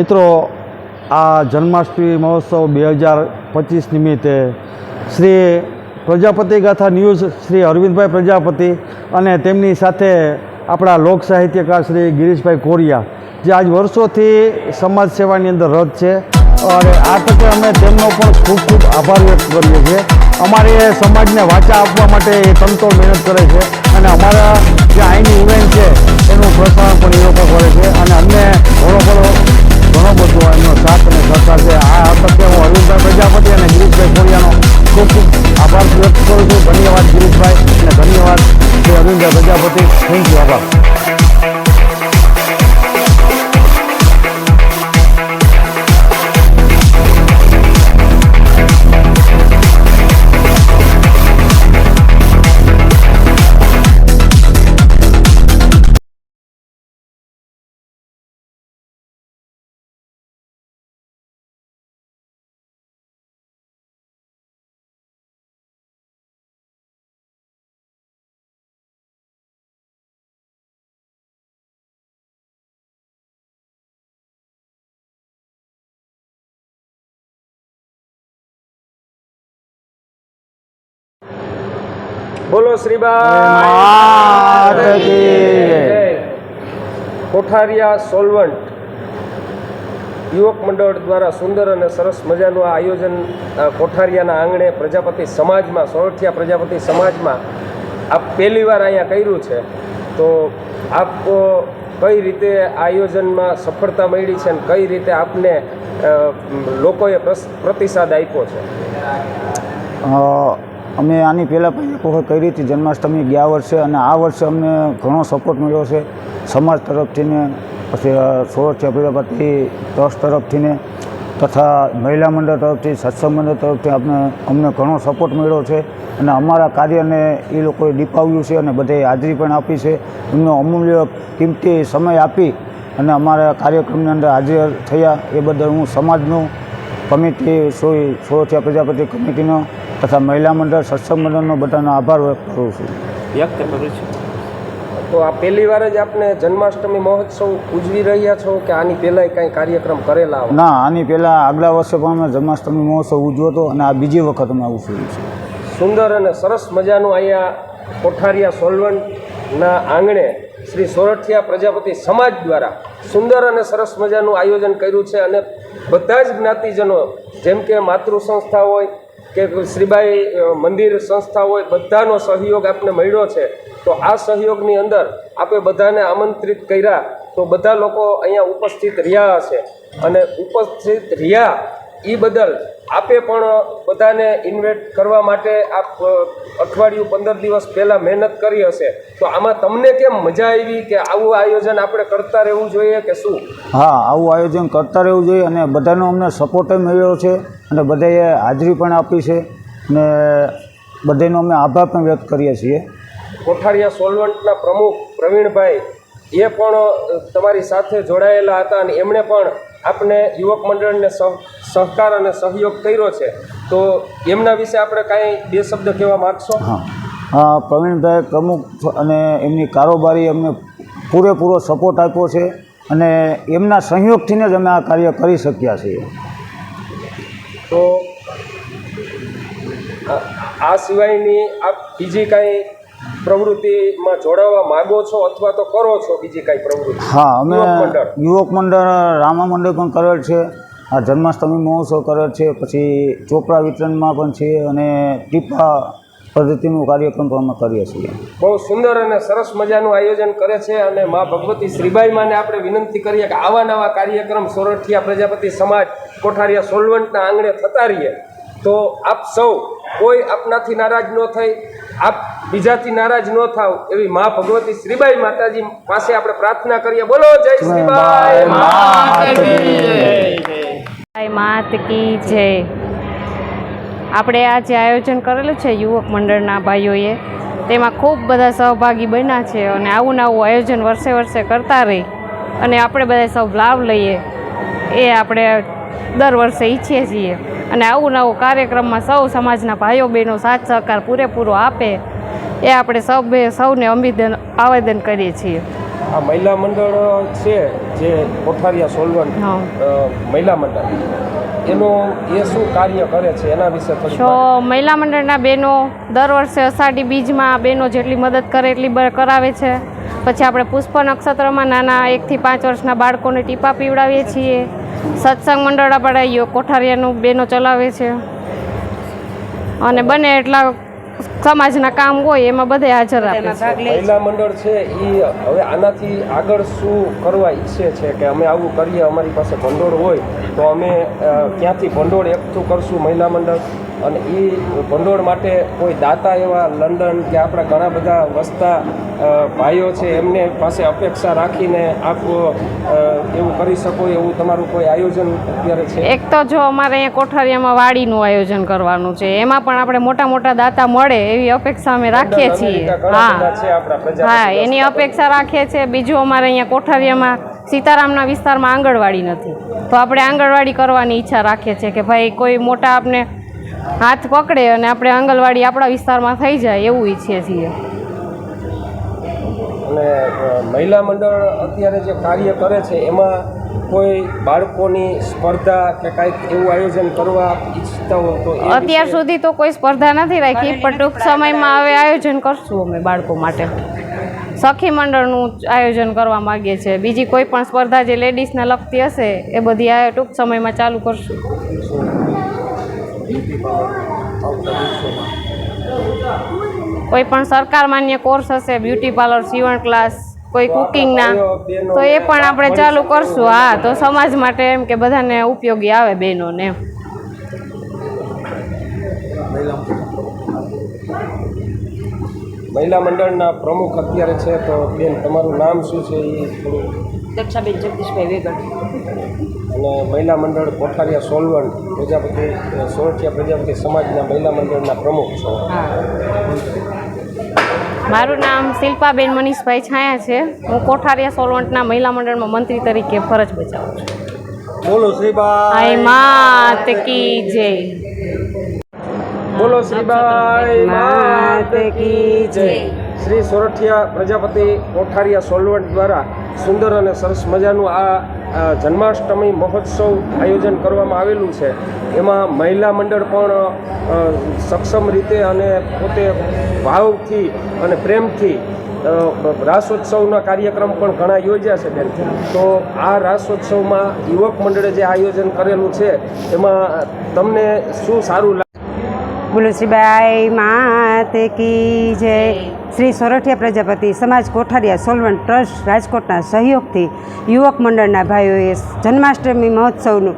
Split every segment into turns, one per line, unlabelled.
મિત્રો, આ જન્માષ્ટમી મહોત્સવ બે હજાર પચીસ નિમિત્તે શ્રી પ્રજાપતિ ગાથા ન્યૂઝ શ્રી અરવિંદભાઈ પ્રજાપતિ અને તેમની સાથે આપણા લોક સાહિત્યકાર શ્રી ગિરીશભાઈ કોરિયા, જે આજ વર્ષોથી સમાજ સેવાની અંદર રત છે. અને આ તકે અમે તેમનો પણ ખૂબ ખૂબ આભાર વ્યક્ત કરીએ છીએ. અમારે સમાજને વાચા આપવા માટે એ તનતોડ મહેનત કરે છે અને અમારા જે અહીંની ઇવેન્ટ છે, એનું પ્રસારણ પણ એ લોકો કરે છે. અને અમને ઘણો ઘણો
બોલો શ્રીબાઈ. કોઠારિયા સોલવન્ટ યુવક મંડળ દ્વારા સુંદર અને સરસ મજાનું આ આયોજન કોઠારિયાના આંગણે પ્રજાપતિ સમાજમાં સોરઠિયા પ્રજાપતિ સમાજમાં આપ પહેલી વાર અહીંયા કર્યું છે. તો આપ કઈ રીતે આયોજનમાં સફળતા મળી છે અને કઈ રીતે આપને લોકોએ પ્રતિસાદ આપ્યો છે?
અમે આની પહેલાં પણ એક વખત કરી હતી. જન્માષ્ટમી ગયા વર્ષે અને આ વર્ષે અમને ઘણો સપોર્ટ મળ્યો છે સમાજ તરફથી ને પછી સોરઠિયા પ્રજાપતિ ટ્રસ્ટ તરફથી ને તથા મહિલા મંડળ તરફથી, સત્સંગ મંડળ તરફથી અમને અમને ઘણો સપોર્ટ મળ્યો છે અને અમારા કાર્યને એ લોકોએ દીપાવ્યું છે અને બધાએ હાજરી પણ આપી છે. એમનો અમૂલ્ય કિંમતી સમય આપી અને અમારા કાર્યક્રમની અંદર હાજર થયા. એ બદલ હું સમાજનું કમિટી સોય સોરઠિયા પ્રજાપતિ કમિટીનો તથા મહિલા મંડળ સત્સંગ મંડળનો બધાનો આભાર વ્યક્ત કરું છું.
વ્યક્ત કરું છું. તો આ પહેલી વાર જ આપને જન્માષ્ટમી મહોત્સવ ઉજવી રહ્યા છો કે આની પહેલાંય કાંઈ કાર્યક્રમ કરેલા
ના આની પહેલાં આગલા વર્ષે પણ અમે જન્માષ્ટમી મહોત્સવ ઉજવ્યો હતો અને આ બીજી વખત અમે ઉજવ્યું છે.
સુંદર અને સરસ મજાનું અહીંયા કોઠારિયા સોલવંટના આંગણે શ્રી સોરઠિયા પ્રજાપતિ સમાજ દ્વારા સુંદર અને સરસ મજાનું આયોજન કર્યું છે અને બધા જ જ્ઞાતિજનો જેમ કે માતૃ સંસ્થા હોય કે શ્રીબાઈ મંદિર સંસ્થા હોય, બધાનો સહયોગ આપને મળ્યો છે, તો આ સહયોગની અંદર આપણે બધાને આમંત્રિત કર્યા, તો બધા લોકો અહીંયા ઉપસ્થિત રહ્યા હશે. અને ઉપસ્થિત રહ્યા એ બદલ આપે પણ બધાને ઇન્વાઇટ કરવા માટે આપ અઠવાડિયું પંદર દિવસ પહેલાં મહેનત કરી હશે. તો આમાં તમને કેમ મજા આવી કે આવું આયોજન આપણે કરતા રહેવું જોઈએ કે શું?
હા, આવું આયોજન કરતા રહેવું જોઈએ અને બધાનો અમને સપોર્ટ મળ્યો છે. અને બધાએ હાજરી પણ આપી છે અને બધાનો અમે આભાર પણ વ્યક્ત કરીએ છીએ.
કોઠારિયા સોલવન્ટના પ્રમુખ પ્રવીણભાઈ એ પણ તમારી સાથે જોડાયેલા હતા અને એમણે પણ આપને યુવક મંડળને સહ સહકાર અને સહયોગ કર્યો છે. તો એમના વિશે આપણે કાંઈ બે શબ્દ કહેવા માગશો?
હા. હા પ્રવીણભાઈ પ્રમુખ અને એમની કારોબારી અમને પૂરેપૂરો સપોર્ટ આપ્યો છે અને એમના સહયોગથી જ અમે આ કાર્ય કરી શક્યા છીએ.
તો આ- સિવાયની આપ બીજી કાંઈ પ્રવૃત્તિમાં જોડાવા માગો છો અથવા તો કરો છો બીજી કાંઈ પ્રવૃત્તિ?
હા અમે
મંડળ.
યુવક મંડળ રામા મંડળ પણ કરેલ છે. આ જન્માષ્ટમી મહોત્સવ કરેલ છે. પછી ચોપડા વિતરણમાં પણ છે અને ટીપા પદ્ધતિનું કાર્યક્રમ પણ અમે કરીએ છીએ.
બહુ સુંદર અને સરસ મજાનું આયોજન કરે છે અને મા ભગવતી શ્રીબાઈ માને આપણે વિનંતી કરીએ કે આવા નવા કાર્યક્રમ સોરઠિયા પ્રજાપતિ સમાજ કોઠારિયા સોલવન્ટના આંગણે થતા રહીએ તો આપ સૌ કોઈ આપનાથી નારાજ ન થઈ આપ બીજાથી નારાજ ન થાવ એવી મા ભગવતી શ્રીબાઈ માતાજી પાસે આપણે પ્રાર્થના કરીએ. બોલો જય શ્રીબાઈ.
જય. માત કી જય. આપણે આ જે આયોજન કરેલું છે યુવક મંડળના ભાઈઓએ. તેમાં ખૂબ બધા સહભાગી બન્યા છે અને આવું નવું આવું આયોજન વર્ષે વર્ષે કરતા રહી. અને આપણે બધા સૌ લાભ લઈએ. એ આપણે દર વર્ષે ઈચ્છીએ છીએ. અને આવું નવું કાર્યક્રમમાં સૌ સમાજના ભાઈઓ બહેનો સાથ સહકાર પૂરેપૂરો આપે એ આપણે સૌ સૌને અભિદન આવેદન કરીએ છીએ.
આ મહિલા મંડળ છે જે કોઠારિયા સોલવન મહિલા મંડળ. એનું એ શું કાર્ય કરે છે? એના વિશે થોડી
છો મહિલા મંડળના બહેનો દર વર્ષે અષાઢી બીજમાં બહેનો જેટલી મદદ કરે એટલી કરાવે છે. પછી આપણે પુષ્પ નક્ષત્રમાં નાના એકથી પાંચ વર્ષના બાળકોને ટીપા પીવડાવીએ છીએ. સત્સંગ મંડળ આપણે યો કોઠારિયાનું બહેનો ચલાવે છે. અને બને એટલા સમાજના કામ હોય એમાં બધે હાજર આપે છે.
મહિલા મંડળ છે એ હવે આનાથી આગળ શું કરવા ઈચ્છે છે કે અમે આવું કરીએ અમારી પાસે ભંડોળ હોય તો અમે ક્યાંથી ભંડોળ એકઠું કરશું મહિલા મંડળ? અને એ ભંડોળ માટે કોઈ દાતા એવા લંડન કે આપણા ઘણા બધા વસતા ભાઈઓ છે એમને પાસે અપેક્ષા રાખીને આપ એવું કરી શકો એવું તમારું કોઈ આયોજન અત્યારે છે?
એક તો જો અમારે અહીંયા કોઠારિયામાં વાડીનું આયોજન કરવાનું છે એમાં પણ આપણે મોટા મોટા દાતા મળે એવી અપેક્ષા અમે રાખીએ છીએ. હા. હા એની અપેક્ષા રાખીએ છીએ. બીજું અમારે અહીંયા કોઠારિયામાં સીતારામના વિસ્તારમાં આંગણવાડી નથી. તો આપણે આંગણવાડી કરવાની ઈચ્છા રાખીએ છીએ કે ભાઈ કોઈ મોટા આપણે હાથ પકડે અને આપણે આંગણવાડી આપણા વિસ્તારમાં થઈ જાય એવું ઈચ્છીએ છીએ.
અને મહિલા મંડળ અત્યારે જે કાર્ય કરે છે એમાં કોઈ બાળકોની સ્પર્ધા કે કાંઈક એવું આયોજન કરવા ઈચ્છતા હો તો
અત્યાર સુધી તો કોઈ સ્પર્ધા નથી રાખી પણ ટૂંક સમયમાં હવે આયોજન કરશું અમે બાળકો માટે. સખી મંડળનું આયોજન કરવા માગીએ છીએ. બીજી કોઈ પણ સ્પર્ધા જે લેડીઝને લગતી હશે એ બધી આ ટૂંક સમયમાં ચાલુ કરશું. કોઈ પણ સરકાર માન્ય કોર્સ હશે બ્યુટી પાર્લર સીવણ ક્લાસ કોઈ કુકિંગના તો એ પણ આપણે ચાલુ કરશું. હા તો સમાજ માટે એમ કે બધાને ઉપયોગી આવે બહેનોને એમ.
મહિલા મંડળના પ્રમુખ અત્યારે છે તો બેન તમારું નામ શું છે? એ થોડું
દક્ષાબેન જગદીશભાઈ વેગડ
અને મહિલા મંડળ કોઠારિયા સોલવણ પ્રજાપતિ સોરઠિયા પ્રજાપતિ સમાજના મહિલા મંડળના પ્રમુખ છો.
મારું નામ શિલ્પાબેન મનીષભાઈ છાયા છે. હું કોઠારિયા સોલવંટના મહિલા મંડળમાં મંત્રી તરીકે ફરજ બજાવું છું.
બોલો શ્રીબા
આઈ માત કી જય.
બોલો શ્રીબાઈ માત કી જય. શ્રી સોરઠિયા પ્રજાપતિ કોઠારિયા સોલવંટ દ્વારા સુંદર અને સરસ મજાનું આ આ જન્માષ્ટમી મહોત્સવ આયોજન કરવામાં આવેલું છે. એમાં મહિલા મંડળ પણ સક્ષમ રીતે અને પોતે ભાવથી અને પ્રેમથી રાસોત્સવના કાર્યક્રમ પણ ઘણા યોજ્યા છે બેન. તો આ રાસોત્સવમાં યુવક મંડળે જે આયોજન કરેલું છે, એમાં તમને શું સારું લાગે?
બોલો શ્રીબાઈ માત કી જય. શ્રી સોરઠિયા પ્રજાપતિ સમાજ કોઠારિયા સોલવન ટ્રસ્ટ રાજકોટના સહયોગથી યુવક મંડળના ભાઈઓએ જન્માષ્ટમી મહોત્સવનું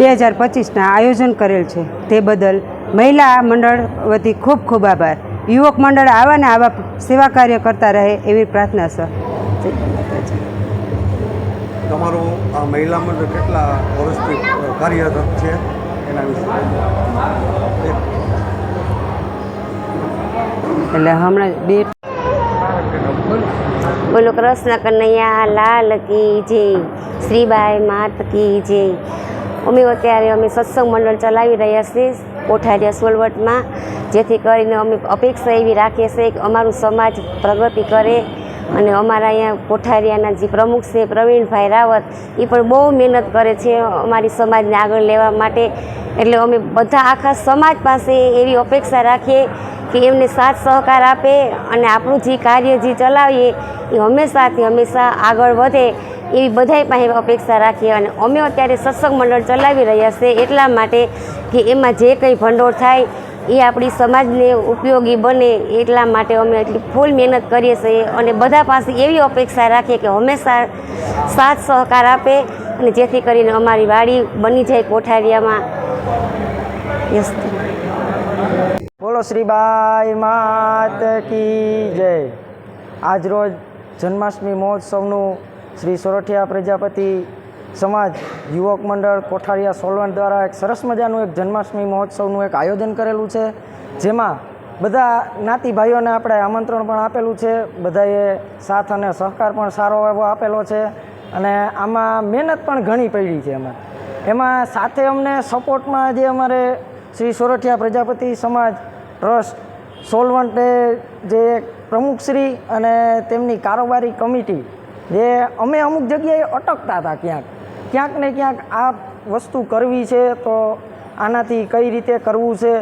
બે હજાર પચીસના આયોજન કરેલ છે. તે બદલ મહિલા મંડળ વતી ખૂબ ખૂબ આભાર. યુવક મંડળ આવા ને આવા સેવા કાર્ય કરતા રહે એવી પ્રાર્થના, સર.
તમારું આ મહિલા મંડળ કેટલા વર્ષથી કાર્યરત છે એના વિશે?
એટલે હમણાં બે
બોલો કૃષ્ણ કનૈયા, લાલ કી જય, શ્રીબાઈ માત કી જય. અમે અત્યારે અમે સત્સંગ મંડળ ચલાવી રહ્યા છીએ કોઠારિયા સોલવટમાં, જેથી કરીને અમે અપેક્ષા એવી રાખીએ છીએ કે અમારું સમાજ પ્રગતિ કરે અને અમારા અહીંયા કોઠારિયાના જે પ્રમુખ છે પ્રવીણભાઈ રાવત, એ પણ બહુ મહેનત કરે છે અમારી સમાજને આગળ લેવા માટે. એટલે અમે બધા આખા સમાજ પાસે એવી અપેક્ષા રાખીએ કે એમને સાથ સહકાર આપે અને આપણું જે કાર્ય જે ચલાવીએ, એ હંમેશાથી હંમેશા આગળ વધે એવી બધાય પાસે અપેક્ષા રાખીએ અને અમે અત્યારે સત્સંગ મંડળ ચલાવી રહ્યા છે એટલા માટે કે એમાં જે કંઈ ભંડોળ થાય એ આપણી સમાજને ઉપયોગી બને એટલા માટે અમે એટલી ફૂલ મહેનત કરીએ છીએ અને બધા પાસે એવી અપેક્ષા રાખીએ કે હંમેશા સાથ સહકાર આપે અને જેથી કરીને અમારી વાડી બની જાય કોઠારિયામાં. યસ.
બોલો શ્રીબાઈ માત કી જય. આજરોજ જન્માષ્ટમી મહોત્સવનું શ્રી સોરઠિયા પ્રજાપતિ સમાજ યુવક મંડળ કોઠારિયા સોલવણ દ્વારા એક સરસ મજાનું એક જન્માષ્ટમી મહોત્સવનું એક આયોજન કરેલું છે, જેમાં બધા જ્ઞાતિ ભાઈઓને આપણે આમંત્રણ પણ આપેલું છે, બધાએ સાથ અને સહકાર પણ સારો એવો આપેલો છે અને આમાં મહેનત પણ ઘણી પડી છે એમાં. એમાં સાથે અમને સપોર્ટમાં જે અમારે શ્રી સોરઠિયા પ્રજાપતિ સમાજ ટ્રસ્ટ સોલવંટે જે પ્રમુખશ્રી અને તેમની કારોબારી કમિટી જે અમે અમુક જગ્યાએ અટકતા હતા ક્યાંક. ક્યાંક ને ક્યાંક આ વસ્તુ કરવી છે તો આનાથી કઈ રીતે કરવું છે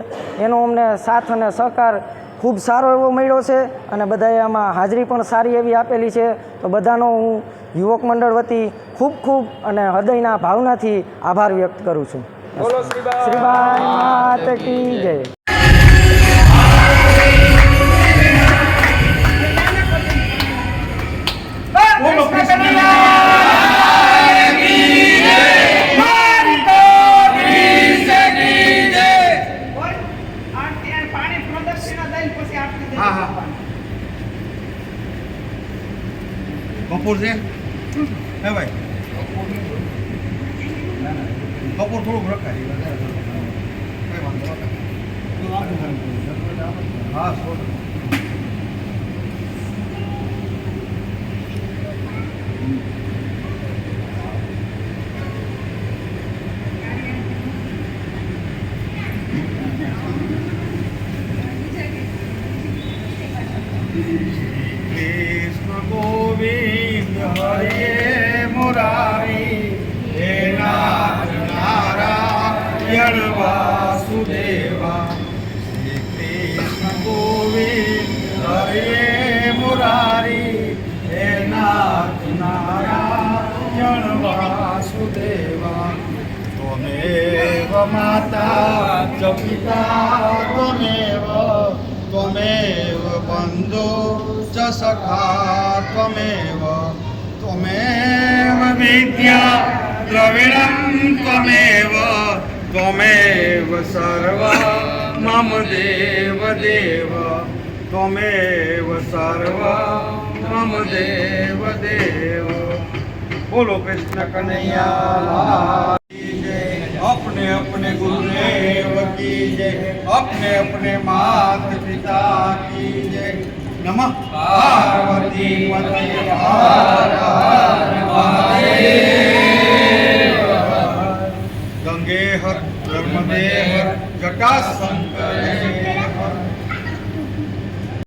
એનો અમને સાથ અને સહકાર ખૂબ સારો એવો મળ્યો છે અને બધાએ આમાં હાજરી પણ સારી એવી આપેલી છે. તો બધાનો હું યુવક મંડળ વતી ખૂબ ખૂબ અને હૃદયના ભાવનાથી આભાર વ્યક્ત કરું છું. શ્રીભાઈ માત કી જય.
કપૂર છે હે ભાઈ કપૂર થોડુંક રખાય કઈ વાંધો. હા સો ટકા. કૃષ્ણ ગોવિંદ હરે મુરારી હે નાથ નારાયણ વાસુદેવા. શ્રી કૃષ્ણ ગોવિંદ હરે મુરારી. હે નાથ નારાયણ વાસુદેવા. ત્વમેવ માતા ચ પિતા, ત્વમેવ त्वमेव बन्धो च सखा त्वमेव त्वमेव विद्या द्रविणं त्वमेव त्वमेव सर्व मम देव देव त्वमेव सर्व मम देव देव बोलो कृष्ण कन्हैया लाल की जय अपने अपने गुरुदेव की जय अपने अपने माता पिता की जय नमः पार्वती पते हर हर महादेव गंगे हर नर्मदे हर जटाशंकर